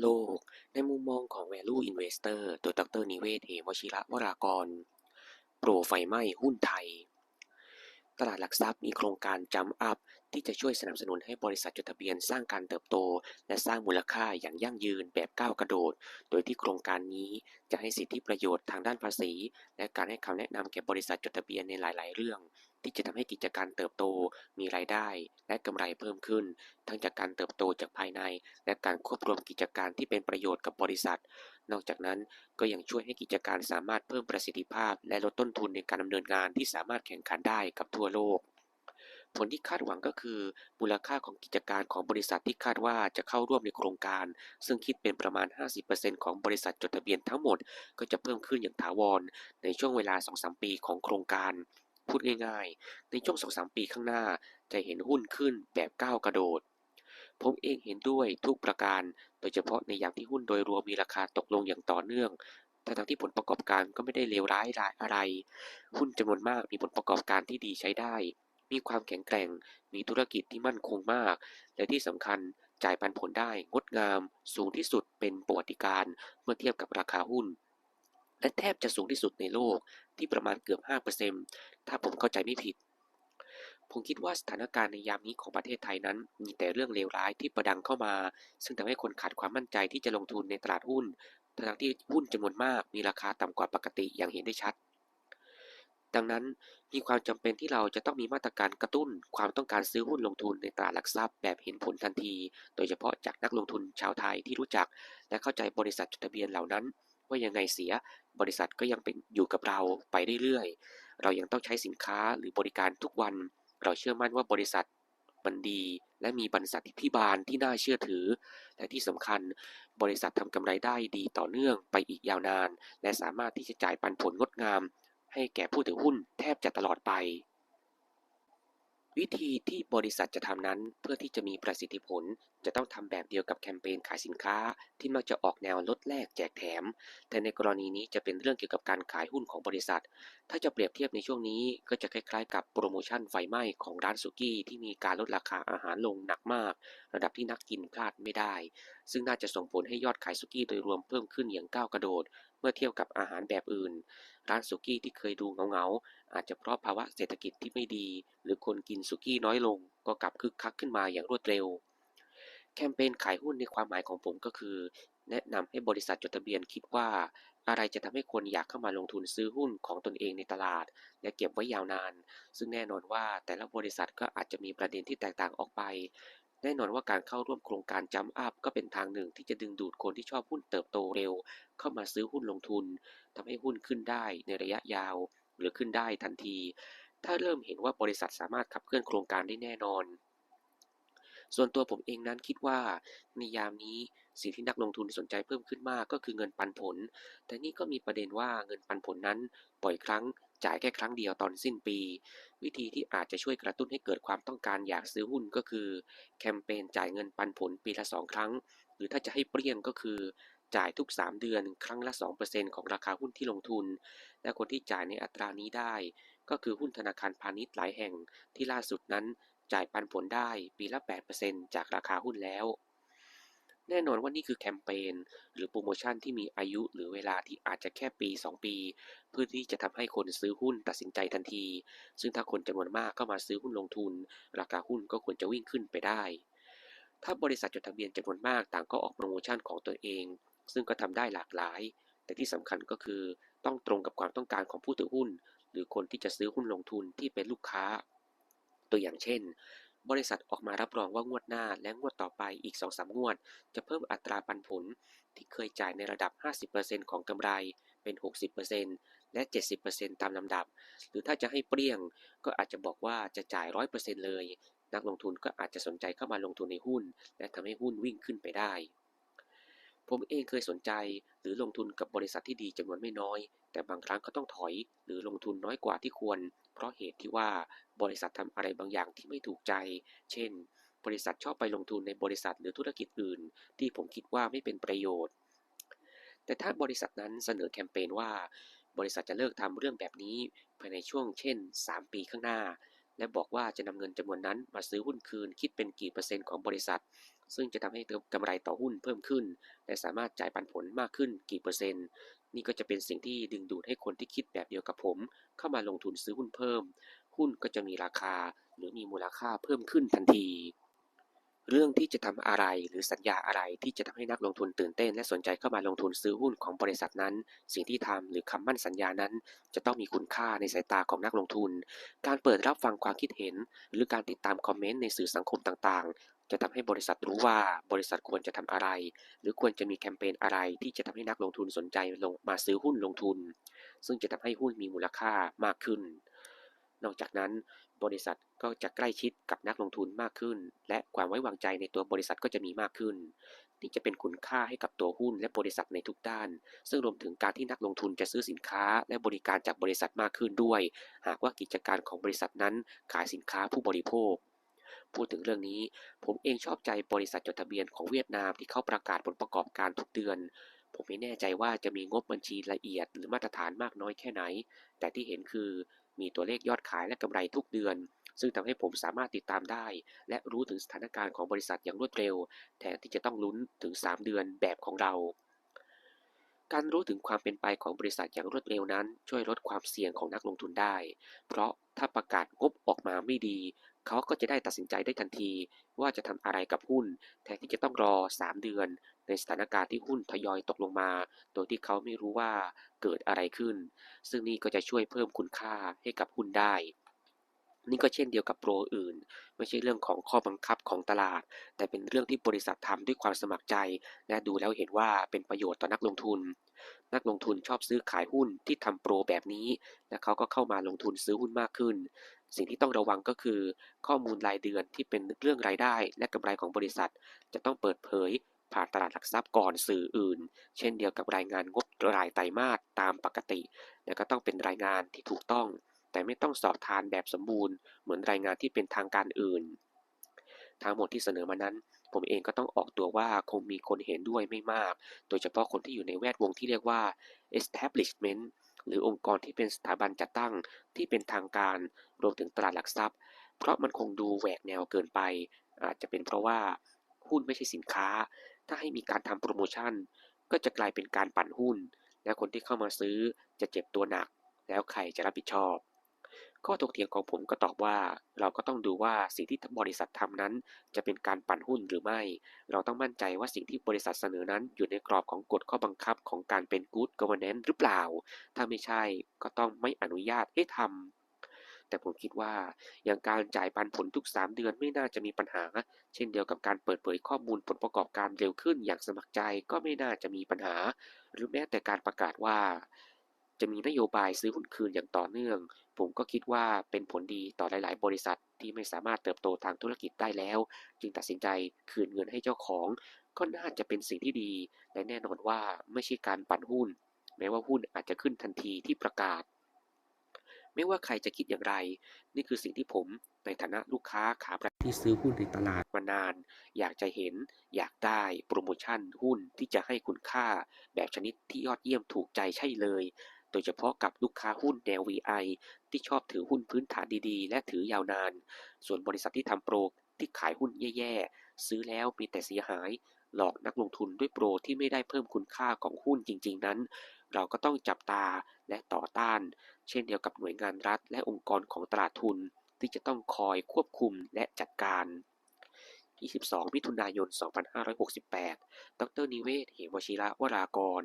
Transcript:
โลก ในมุมมองของ Value Investor โดยดรนิเวศ เหวชิระวรากร โปรไฟไหม้หุ้นไทย ตลาดหลักทรัพย์มีโครงการจัมอัพ ที่จะช่วยสนับสนุนให้บริษัทจดทะเบียนสร้างการเติบโต และสร้างมูลค่าอย่างยั่งยืนแบบก้าวกระโดด โดยที่โครงการนี้จะให้สิทธิประโยชน์ทางด้านภาษี และการให้คำแนะนำแก่บริษัทจดทะเบียนในหลาย ๆ เรื่อง ที่จะทำให้กิจการเติบโต มีรายได้ และกำไรเพิ่มขึ้น ทั้งจากการเติบโตจากภายใน และการควบรวมกิจการที่เป็นประโยชน์กับบริษัท นอกจากนั้นก็ยังช่วยให้กิจการสามารถเพิ่มประสิทธิภาพ และลดต้นทุนในการดำเนินงานที่สามารถแข่งขันได้กับทั่วโลก ผลที่คาดหวังก็คือ มูลค่าของกิจการของบริษัทที่คาดว่าจะเข้าร่วมในโครงการ ซึ่งคิดเป็นประมาณ 50%ของบริษัทจดทะเบียนทั้งหมด ก็จะเพิ่มขึ้นอย่างถาวร ในช่วงเวลา 2-3 ปีของโครงการ พูดง่ายๆ ในช่วง 2-3 ปีข้างหน้า จะเห็นหุ้นขึ้นแบบก้าวกระโดดผมเองเห็นด้วยทุกประการ โดยเฉพาะในอย่ามที่หุ้นโดยรวมมีราคาตกลงอย่างต่อเนื่อง ทั้งที่ผลประกอบการก็ไม่ได้เลวร้ายอะไร หุ้นจำนวนมากมีผลประกอบการที่ดีใช้ได้ มีความแข็งแกร่ง มีธุรกิจที่มั่นคงมาก และที่สำคัญจ่ายปันผลได้งดงาม สูงที่สุดเป็นประวัติการเมื่อเทียบกับราคาหุ้น และแทบจะสูงที่สุดในโลกที่ประมาณเกือบ 5%ถ้าผมเข้าใจไม่ผิด ผมคิดว่าสถานการณ์ในยามนี้ของประเทศไทยนั้น มีแต่เรื่องเลวร้ายที่ประดังเข้ามา ซึ่งทำให้คนขาดความมั่นใจที่จะลงทุนในตลาดหุ้นทั้งที่หุ้นจำนวนมากมีราคาต่ำกว่าปกติอย่างเห็นได้ชัด ดังนั้นมีความจำเป็นที่เราจะต้องมีมาตรการกระตุ้น ความต้องการซื้อหุ้นลงทุนในตลาดหลักทรัพย์แบบเห็นผลทันที โดยเฉพาะจากนักลงทุนชาวไทยที่รู้จัก และเข้าใจบริษัทจดทะเบียนเหล่านั้น ว่ายังไงเสียบริษัทก็ยังเป็นอยู่กับเราไปเรื่อยๆ เรายังต้องใช้สินค้าหรือบริการทุกวัน เราเชื่อมั่นว่าบริษัทมันดี และมีบริษัทที่พิบาลที่น่าเชื่อถือ และที่สำคัญ บริษัททำกำไรได้ดีต่อเนื่องไปอีกยาวนาน และสามารถที่จะจ่ายปันผลงดงาม ให้แก่ผู้ถือหุ้นแทบจะตลอดไป วิธีที่บริษัทจะทำนั้นเพื่อที่จะมีประสิทธิผล จะต้องทำแบบเดียวกับแคมเปญขายสินค้าที่มักจะออกแนวลดแลกแจกแถม แต่ในกรณีนี้จะเป็นเรื่องเกี่ยวกับการขายหุ้นของบริษัท ถ้าจะเปรียบเทียบในช่วงนี้ก็จะคล้ายๆ กับโปรโมชั่นไฟไหม้ของร้านสุกี้ที่มีการลดราคาอาหารลงหนักมาก ระดับที่นักกินพลาดไม่ได้ ซึ่งน่าจะส่งผลให้ยอดขายสุกี้โดยรวมเพิ่มขึ้นอย่างก้าวกระโดด เมื่อเทียบกับอาหารแบบอื่น ร้านสุกี้ที่เคยดูเงาๆอาจจะเพราะภาวะเศรษฐกิจที่ไม่ดี หรือคนกินสุกี้น้อยลง ก็กลับคึกคักขึ้นมาอย่างรวดเร็ว แคมเปญขายหุ้นในความหมายของผมก็คือ แนะนำให้บริษัทจดทะเบียนคิดว่า อะไรจะทำให้คนอยากเข้ามาลงทุนซื้อหุ้นของตนเองในตลาด และเก็บไว้ยาวนาน ซึ่งแน่นอนว่าแต่ละบริษัทก็อาจจะมีประเด็นที่แตกต่างออกไป แน่นอนว่าการเข้าร่วมโครงการจัมอัพก็เป็นทางหนึ่งที่จะดึงดูดคนที่ชอบหุ้นเติบโตเร็ว เข้ามาซื้อหุ้นลงทุนทำให้หุ้นขึ้นได้ในระยะยาว หรือขึ้นได้ทันที ถ้าเริ่มเห็นว่าบริษัทสามารถขับเคลื่อนโครงการได้แน่นอน ส่วนตัวผมเองนั้นคิดว่าในยามนี้สิ่งที่นักลงทุนสนใจเพิ่มขึ้นมากก็คือเงินปันผล แต่นี่ก็มีประเด็นว่าเงินปันผลนั้น ปล่อยครั้งจ่ายแค่ครั้งเดียวตอนสิ้นปี วิธีที่อาจจะช่วยกระตุ้นให้เกิดความต้องการอยากซื้อหุ้นก็คือ แคมเปญจ่ายเงินปันผลปีละสองครั้ง หรือถ้าจะให้เปรี้ยงก็คือ จ่ายทุก 3 เดือนครั้งละ 2%ของราคาหุ้นที่ลงทุน และคนที่จ่ายในอัตรานี้ได้ ก็คือหุ้นธนาคารพาณิชย์หลายแห่งที่ล่าสุดนั้น จ่ายปันผลได้ปีละ 8%จากราคาหุ้นแล้ว แน่นอนว่านี่คือแคมเปญหรือโปรโมชั่นที่มีอายุหรือเวลาที่อาจจะแค่ปี 2 ปี เพื่อที่จะทำให้คนซื้อหุ้นตัดสินใจทันที ซึ่งถ้าคนจำนวนมากก็มาซื้อหุ้นลงทุน ราคาหุ้นก็ควรจะวิ่งขึ้นไปได้ ถ้าบริษัทจดทะเบียนจำนวนมากต่างก็ออกโปรโมชั่นของตัวเอง ซึ่งก็ทำได้หลากหลาย แต่ที่สำคัญก็คือต้องตรงกับความต้องการของผู้ถือหุ้น หรือคนที่จะซื้อหุ้นลงทุนที่เป็นลูกค้า ตัวอย่างเช่น บริษัทออกมารับรองว่างวดหน้าและงวดต่อไปอีก 2-3 งวด จะเพิ่มอัตราปันผลที่เคยจ่ายในระดับ 50%ของกำไรเป็น 60%และ 70%ตามลำดับ หรือถ้าจะให้เปรี้ยงก็อาจจะบอกว่าจะจ่าย 100%เลย นักลงทุนก็อาจจะสนใจเข้ามาลงทุนในหุ้น และทำให้หุ้นวิ่งขึ้นไปได้ ผมเองเคยสนใจหรือลงทุนกับบริษัทที่ดีจำนวนไม่น้อย แต่บางครั้งก็ต้องถอย หรือลงทุนน้อยกว่าที่ควร เพราะเหตุที่ว่าบริษัททำอะไรบางอย่างที่ไม่ถูกใจ เช่น บริษัทชอบไปลงทุนในบริษัทหรือธุรกิจอื่น ที่ผมคิดว่าไม่เป็นประโยชน์ แต่ถ้าบริษัทนั้นเสนอแคมเปญว่า บริษัทจะเลิกทำเรื่องแบบนี้ภายในช่วง เช่น 3 ปีข้างหน้า และบอกว่าจะนำเงินจำนวนนั้นมาซื้อหุ้นคืนคิดเป็นกี่เปอร์เซ็นต์ของบริษัท ซึ่งจะทำให้กำไรต่อหุ้นเพิ่มขึ้น และสามารถจ่ายปันผลมากขึ้นกี่เปอร์เซ็นต์ นี่ก็จะเป็นสิ่งที่ดึงดูดให้คนที่คิดแบบเดียวกับผม เข้ามาลงทุนซื้อหุ้นเพิ่ม หุ้นก็จะมีราคาหรือมีมูลค่าเพิ่มขึ้นทันที เรื่องที่จะทำอะไรหรือสัญญาอะไรที่จะทำให้นักลงทุนตื่นเต้น และสนใจเข้ามาลงทุนซื้อหุ้นของบริษัทนั้น สิ่งที่ทำหรือคำมั่นสัญญานั้น จะต้องมีคุณค่าในสายตาของนักลงทุน การเปิดรับฟังความคิดเห็น หรือการติดตามคอมเมนต์ในสื่อสังคมต่างๆ จะทำให้บริษัทรู้ว่าบริษัทควรจะทำอะไร หรือควรจะมีแคมเปญอะไรที่จะทำให้นักลงทุนสนใจลงมาซื้อหุ้นลงทุน ซึ่งจะทำให้หุ้นมีมูลค่ามากขึ้น นอกจากนั้นบริษัทก็จะใกล้ชิดกับนักลงทุนมากขึ้น และความไว้วางใจในตัวบริษัทก็จะมีมากขึ้น นี่จะเป็นคุณค่าให้กับตัวหุ้นและบริษัทในทุกด้าน ซึ่งรวมถึงการที่นักลงทุนจะซื้อสินค้าและบริการจากบริษัทมากขึ้นด้วย หากว่ากิจการของบริษัทนั้นขายสินค้าผู้บริโภค พูดถึงเรื่องนี้ ผมเองชอบใจบริษัทจดทะเบียนของเวียดนามที่เขาประกาศผลประกอบการทุกเดือน ผมไม่แน่ใจว่าจะมีงบบัญชีละเอียดหรือมาตรฐานมากน้อยแค่ไหน แต่ที่เห็นคือมีตัวเลขยอดขายและกำไรทุกเดือน ซึ่งทำให้ผมสามารถติดตามได้ และรู้ถึงสถานการณ์ของบริษัทอย่างรวดเร็ว แทนที่จะต้องลุ้นถึง 3 เดือนแบบของเราการรู้ถึงความเป็นไปของบริษัทอย่างรวดเร็วนั้น ช่วยลดความเสี่ยงของนักลงทุนได้ เพราะถ้าประกาศงบออกมาไม่ดี เขาก็จะได้ตัดสินใจได้ทันที ว่าจะทำอะไรกับหุ้น แทนที่จะต้องรอ 3 เดือน ในสถานการณ์ที่หุ้นทยอยตกลงมา โดยที่เขาไม่รู้ว่าเกิดอะไรขึ้น ซึ่งนี่ก็จะช่วยเพิ่มคุณค่าให้กับหุ้นได้นี่ก็เช่นเดียวกับโปรอื่น ไม่ใช่เรื่องของข้อบังคับของตลาด แต่เป็นเรื่องที่บริษัททำด้วยความสมัครใจ และดูแล้วเห็นว่าเป็นประโยชน์ต่อนักลงทุน นักลงทุนชอบซื้อขายหุ้นที่ทำโปรแบบนี้ และเขาก็เข้ามาลงทุนซื้อหุ้นมากขึ้น สิ่งที่ต้องระวังก็คือ ข้อมูลรายเดือนที่เป็นเรื่องรายได้ และกำไรของบริษัท จะต้องเปิดเผยผ่านตลาดหลักทรัพย์ก่อนสื่ออื่น เช่นเดียวกับรายงานงบรายไตรมาสตามปกติ และก็ต้องเป็นรายงานที่ถูกต้อง แต่ไม่ต้องสอบทานแบบสมบูรณ์ เหมือนรายงานที่เป็นทางการอื่น ทั้งหมดที่เสนอมานั้น ผมเองก็ต้องออกตัวว่าคงมีคนเห็นด้วยไม่มาก โดยเฉพาะคนที่อยู่ในแวดวงที่เรียกว่า establishment หรือองค์กรที่เป็นสถาบันจัดตั้งที่เป็นทางการรวมถึงตลาดหลักทรัพย์ เพราะมันคงดูแหวกแนวเกินไป อาจจะเป็นเพราะว่าหุ้นไม่ใช่สินค้า ถ้าให้มีการทำโปรโมชั่น ก็จะกลายเป็นการปั่นหุ้น และคนที่เข้ามาซื้อจะเจ็บตัวหนัก แล้วใครจะรับผิดชอบ ข้อถกเถียงของผมก็ตอบว่า เราก็ต้องดูว่าสิ่งที่บริษัททำนั้น จะเป็นการปั่นหุ้นหรือไม่ เราต้องมั่นใจว่าสิ่งที่บริษัทเสนอนั้นอยู่ในกรอบของกฎข้อบังคับของการเป็น good governance หรือเปล่า ถ้าไม่ใช่ก็ต้องไม่อนุญาตให้ทำแต่ผมคิดว่าอย่างการจ่ายปันผลทุก 3 เดือนไม่น่าจะมีปัญหา เช่นเดียวกับการเปิดเผยข้อมูลผลประกอบการเร็วขึ้นอย่างสมัครใจก็ไม่น่าจะมีปัญหา หรือแม้แต่การประกาศว่าจะมีนโยบายซื้อหุ้นคืนอย่างต่อเนื่อง ผมก็คิดว่าเป็นผลดีต่อหลาย ๆ บริษัทที่ไม่สามารถเติบโตทางธุรกิจได้แล้ว จึงตัดสินใจคืนเงินให้เจ้าของ ก็น่าจะเป็นสิ่งที่ดี และแน่นอนว่าไม่ใช่การปั่นหุ้น แม้ว่าหุ้นอาจจะขึ้นทันทีที่ประกาศ ไม่ว่าใครจะคิดอย่างไร นี่คือสิ่งที่ผมในฐานะลูกค้าขาประจำที่ซื้อหุ้นในตลาดมานาน อยากจะเห็น อยากได้โปรโมชั่นหุ้นที่จะให้คุณค่า แบบชนิดที่ยอดเยี่ยมถูกใจใช่เลย โดยเฉพาะกับลูกค้าหุ้นแนว VI ที่ชอบถือหุ้นพื้นฐานดีๆ และถือยาวนาน ส่วนบริษัทที่ทำโปรที่ขายหุ้นแย่ๆ ซื้อแล้วมีแต่เสียหาย หลอกนักลงทุนด้วยโปรที่ไม่ได้เพิ่มคุณค่าของหุ้นจริง ๆ นั้น เราก็ต้องจับตาและต่อต้าน เช่นเดียวกับหน่วยงานรัฐ และองค์กรของตลาดทุน ที่จะต้องคอยควบคุมและจัดการ22มิถุนายน 2568 ดรนิเวศ เหมวชิระวรากร